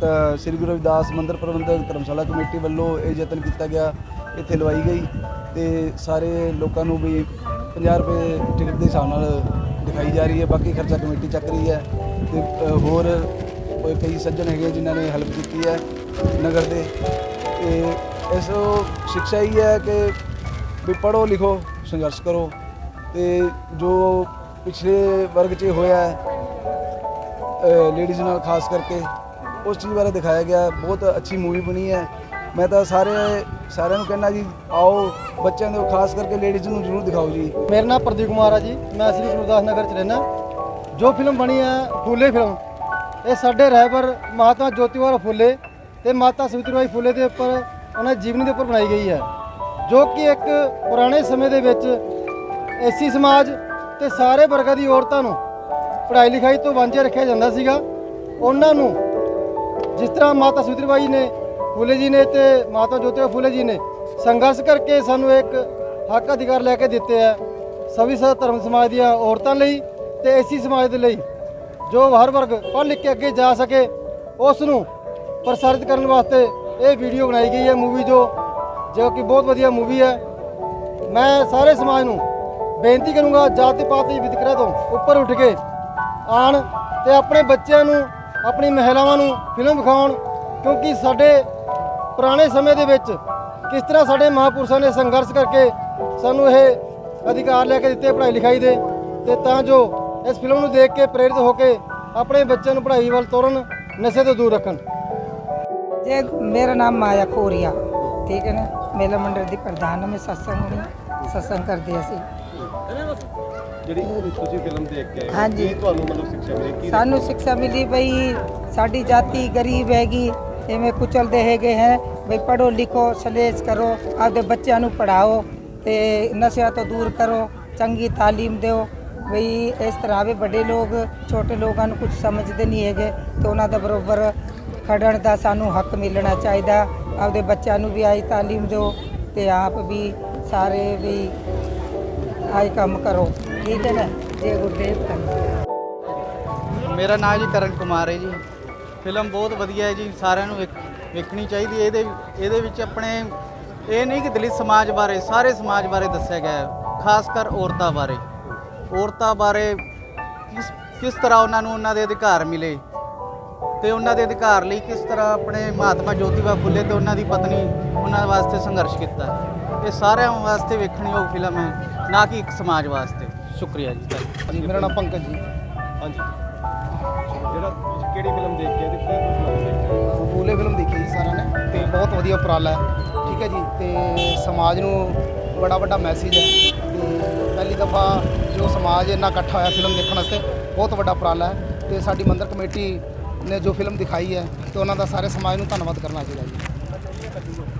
ਸ੍ਰੀ ਗੁਰੂ ਰਵਿਦਾਸ ਮੰਦਿਰ ਪ੍ਰਬੰਧਕ ਧਰਮਸ਼ਾਲਾ ਕਮੇਟੀ ਵੱਲੋਂ ਇਹ ਯਤਨ ਕੀਤਾ ਗਿਆ, ਇੱਥੇ ਲਵਾਈ ਗਈ ਤੇ ਸਾਰੇ ਲੋਕਾਂ ਨੂੰ ਵੀ 50 ਰੁਪਏ ਟਿਕਟ ਦੇ ਹਿਸਾਬ ਨਾਲ ਦਿਖਾਈ ਜਾ ਰਹੀ ਹੈ, ਬਾਕੀ ਖਰਚਾ ਕਮੇਟੀ ਚੱਕ ਰਹੀ ਹੈ ਤੇ ਹੋਰ ਕਈ ਸੱਜਣ ਹੈਗੇ ਜਿਨ੍ਹਾਂ ਨੇ ਹੈਲਪ ਕੀਤੀ ਹੈ ਨਗਰ ਦੇ ਤੇ ਇਸ ਸਿੱਖਿਆ ਹੀ ਹੈ ਕਿ ਵੀ ਪੜ੍ਹੋ ਲਿਖੋ, ਸੰਘਰਸ਼ ਕਰੋ ਤੇ ਜੋ ਪਿਛਲੇ ਵਰਗ 'ਚ ਹੋਇਆ ਹੈ ਲੇਡੀਜ਼ ਨਾਲ ਖਾਸ ਕਰਕੇ ਉਸ ਚੀਜ਼ ਬਾਰੇ ਦਿਖਾਇਆ ਗਿਆ। ਹੈ। ਬਹੁਤ ਅੱਛੀ ਮੂਵੀ ਬਣੀ ਹੈ। ਮੈਂ ਤਾਂ ਸਾਰੇ ਸਾਰਿਆਂ ਨੂੰ ਕਹਿੰਦਾ ਜੀ, ਆਓ ਬੱਚਿਆਂ ਦੇ ਖਾਸ ਕਰਕੇ ਲੇਡੀਜ਼ ਨੂੰ ਜ਼ਰੂਰ ਦਿਖਾਓ ਜੀ। ਮੇਰਾ ਨਾਮ ਪ੍ਰਦੀਪ ਕੁਮਾਰ ਆ ਜੀ। ਮੈਂ ਸ੍ਰੀ ਗੁਰਦਾਸ ਨਗਰ ਚ ਰਹਿਣਾ ਜੋ ਫਿਲਮ ਬਣੀ ਹੈ, ਫੁੱਲੇ ਫਿਲਮ ਇਹ ਸਾਡੇ ਰਹਿਬਰ ਮਹਾਤਮਾ ਜੋਤੀਬਾ ਫੁੱਲੇ ਤੇ ਮਾਤਾ ਸਵਿਤਰੀਬਾਈ ਫੁੱਲੇ ਦੇ ਉੱਪਰ ਉਹਨਾਂ ਦੀ ਜੀਵਨੀ ਦੇ ਉੱਪਰ ਬਣਾਈ ਗਈ ਹੈ। ਜੋ ਕਿ ਇੱਕ ਪੁਰਾਣੇ ਸਮੇਂ ਦੇ ਵਿੱਚ ਐਸੀ ਸਮਾਜ ਤੇ ਸਾਰੇ ਵਰਗਾਂ ਦੀ ਔਰਤਾਂ ਨੂੰ ਪੜ੍ਹਾਈ ਲਿਖਾਈ ਤੋਂ ਵਾਂਝੇ ਰੱਖਿਆ ਜਾਂਦਾ ਸੀਗਾ। ਉਹਨਾਂ ਨੂੰ ਜਿਸ ਤਰ੍ਹਾਂ ਮਾਤਾ ਸੁਤਰੀਬਾਈ ਨੇ, ਫੂਲੇ ਜੀ ਨੇ ਤੇ ਮਾਤਾ ਜੋਤੀਬਾ ਫੂਲੇ ਜੀ ਨੇ ਸੰਘਰਸ਼ ਕਰਕੇ ਸਾਨੂੰ ਇੱਕ ਹੱਕ ਅਧਿਕਾਰ ਲੈ ਕੇ ਦਿੱਤੇ ਆ ਸਭੀ ਸ ਧਰਮ ਸਮਾਜ ਦੀਆਂ ਔਰਤਾਂ ਲਈ ਤੇ ਐਸੀ ਸਮਾਜ ਦੇ ਲਈ, ਜੋ ਹਰ ਵਰਗ ਪੜ੍ਹ ਲਿਖ ਕੇ ਅੱਗੇ ਜਾ ਸਕੇ ਉਸ ਨੂੰ ਪ੍ਰਸਾਰਿਤ ਕਰਨ ਵਾਸਤੇ ਇਹ ਵੀਡੀਓ ਬਣਾਈ ਗਈ ਹੈ, ਮੂਵੀ ਜੋ ਜੋ ਕਿ ਬਹੁਤ ਵਧੀਆ ਮੂਵੀ ਹੈ। ਮੈਂ ਸਾਰੇ ਸਮਾਜ ਨੂੰ ਬੇਨਤੀ ਕਰੂੰਗਾ ਜਾਤੀ ਪਾਤੀ ਵਿਤਕਰਾ ਤੋਂ ਉੱਪਰ ਉੱਠ ਕੇ ਆਣ ਤੇ ਆਪਣੇ ਬੱਚਿਆਂ ਨੂੰ ਆਪਣੀ ਮਹਿਲਾਵਾਂ ਨੂੰ ਫਿਲਮ ਵਿਖਾਉਣ ਕਿਉਂਕਿ ਸਾਡੇ ਪੁਰਾਣੇ ਸਮੇਂ ਦੇ ਵਿੱਚ ਕਿਸ ਤਰ੍ਹਾਂ ਸਾਡੇ ਮਹਾਪੁਰਸ਼ਾਂ ਨੇ ਸੰਘਰਸ਼ ਕਰਕੇ ਸਾਨੂੰ ਇਹ ਅਧਿਕਾਰ ਲੈ ਕੇ ਦਿੱਤੇ ਪੜ੍ਹਾਈ ਲਿਖਾਈ ਦੇ ਤੇ ਤਾਂ ਜੋ ਇਸ ਫਿਲਮ ਨੂੰ ਦੇਖ ਕੇ ਪ੍ਰੇਰਿਤ ਹੋ ਕੇ ਆਪਣੇ ਬੱਚਿਆਂ ਨੂੰ ਪੜ੍ਹਾਈ ਵੱਲ ਤੋਰਨ ਨਸ਼ੇ ਤੋਂ ਦੂਰ ਰੱਖਣ। ਜੇ ਮੇਰਾ ਨਾਮ ਮਾਇਆ ਖੋਰੀਆ ਠੀਕ ਹੈ ਨਾ? ਮੇਲਾ ਮੰਡਲ ਦੀ ਪ੍ਰਧਾਨ ਹਾਂ, ਮੈਂ ਸਤਸੰਗ ਨੂੰ ਸਤਸੰਗ ਕਰਦੇ ਅਸੀਂ। ਜਿਹੜੀ ਤੁਸੀਂ ਫਿਲਮ ਦੇਖ ਕੇ ਆਏ ਹੋ, ਹਾਂਜੀ। ਕੀ ਤੁਹਾਨੂੰ ਮਤਲਬ ਸਿੱਖਿਆ ਮਿਲੀ? ਕੀ ਸਾਨੂੰ ਸਿੱਖਿਆ ਮਿਲੀ ਬਈ ਸਾਡੀ ਜਾਤੀ ਗਰੀਬ ਹੈਗੀ ਐਵੇਂ ਕੁਚਲਦੇ ਹੈਗੇ ਹੈ। ਬਈ ਪੜੋ ਲਿਖੋ ਸਲੇਜ ਕਰੋ ਆਪਦੇ ਬੱਚਿਆਂ ਨੂੰ ਪੜਾਓ ਤੇ ਨਸ਼ਿਆਂ ਤੋਂ ਦੂਰ ਕਰੋ ਚੰਗੀ ਤਾਲੀਮ ਦਿਓ। ਬਈ ਇਸ ਤਰ੍ਹਾਂ ਵੀ ਵੱਡੇ ਲੋਕ ਛੋਟੇ ਲੋਕਾਂ ਨੂੰ ਕੁਝ ਸਮਝਦੇ ਨਹੀਂ ਹੈਗੇ ਤੇ ਉਹਨਾਂ ਦਾ ਬਰੋਬਰ ਖੜਨ ਦਾ ਸਾਨੂੰ ਹੱਕ ਮਿਲਣਾ ਚਾਹੀਦਾ। ਆਪਦੇ ਬੱਚਿਆਂ ਨੂੰ ਵੀ ਆਈ ਤਾਲੀਮ ਦਿਓ ਤੇ ਆਪ ਵੀ ਸਾਰੇ ਵੀ ਆਈ ਕੰਮ ਕਰੋ। ਠੀਕ ਹੈ ਨਾ? ਜੇ ਗੁਰਦੇਵ ਧੰਨਵਾਦ ਮੇਰਾ ਨਾਮ ਜੀ ਕਰਨ ਕੁਮਾਰ ਹੈ ਜੀ। ਫਿਲਮ ਬਹੁਤ ਵਧੀਆ ਹੈ ਜੀ, ਸਾਰਿਆਂ ਨੂੰ ਵੇਖ- ਵੇਖਣੀ ਚਾਹੀਦੀ ਹੈ। ਇਹਦੇ ਇਹਦੇ ਵਿੱਚ ਆਪਣੇ ਇਹ ਨਹੀਂ ਕਿ ਦਲਿਤ ਸਮਾਜ ਬਾਰੇ, ਸਾਰੇ ਸਮਾਜ ਬਾਰੇ ਦੱਸਿਆ ਗਿਆ ਹੈ, ਖਾਸ ਕਰ ਔਰਤਾਂ ਬਾਰੇ। ਔਰਤਾਂ ਬਾਰੇ ਕਿਸ ਕਿਸ ਤਰ੍ਹਾਂ ਉਹਨਾਂ ਨੂੰ ਉਹਨਾਂ ਦੇ ਅਧਿਕਾਰ ਮਿਲੇ ਤੇ ਉਹਨਾਂ ਦੇ ਅਧਿਕਾਰ ਲਈ ਕਿਸ ਤਰ੍ਹਾਂ ਆਪਣੇ ਮਹਾਤਮਾ ਜੋਤੀਬਾ ਫੁੱਲੇ ਤੇ ਉਹਨਾਂ ਦੀ ਪਤਨੀ ਉਹਨਾਂ ਵਾਸਤੇ ਸੰਘਰਸ਼ ਕੀਤਾ। ਇਹ ਸਾਰਿਆਂ ਵਾਸਤੇ ਵੇਖਣਯੋਗ ਫਿਲਮ ਹੈ ਨਾ ਕਿ ਇੱਕ ਸਮਾਜ ਵਾਸਤੇ। ਸ਼ੁਕਰੀਆ ਜੀ ਜੀ ਮੇਰਾ ਨਾਮ ਪੰਕਜ ਜੀ। ਹਾਂਜੀ। ਜਿਹੜਾ ਤੁਸੀਂ ਕਿਹੜੀ ਫਿਲਮ ਦੇਖ ਕੇ ਆਏ ਤੇ ਕੀ ਕੁਝ ਲੱਗਦਾ ਫੂਲੇ ਫਿਲਮ ਦੇਖੀ ਜੀ ਸਾਰਿਆਂ ਨੇ ਤੇ ਬਹੁਤ ਵਧੀਆ ਉਪਰਾਲਾ ਹੈ। ਠੀਕ ਹੈ ਜੀ ਤੇ ਸਮਾਜ ਨੂੰ ਬੜਾ ਵੱਡਾ ਮੈਸੇਜ ਹੈ। ਤੇ ਪਹਿਲੀ ਦਫਾ ਜੋ ਸਮਾਜ ਇੰਨਾ ਇਕੱਠਾ ਹੋਇਆ ਫਿਲਮ ਦੇਖਣ ਵਾਸਤੇ ਬਹੁਤ ਵੱਡਾ ਉਪਰਾਲਾ ਹੈ। ਤੇ ਸਾਡੀ ਮੰਦਰ ਕਮੇਟੀ ਨੇ ਜੋ ਫਿਲਮ ਦਿਖਾਈ ਹੈ ਤੇ ਉਹਨਾਂ ਦਾ ਸਾਰੇ ਸਮਾਜ ਨੂੰ ਧੰਨਵਾਦ ਕਰਨਾ ਚਾਹੀਦਾ ਜੀ।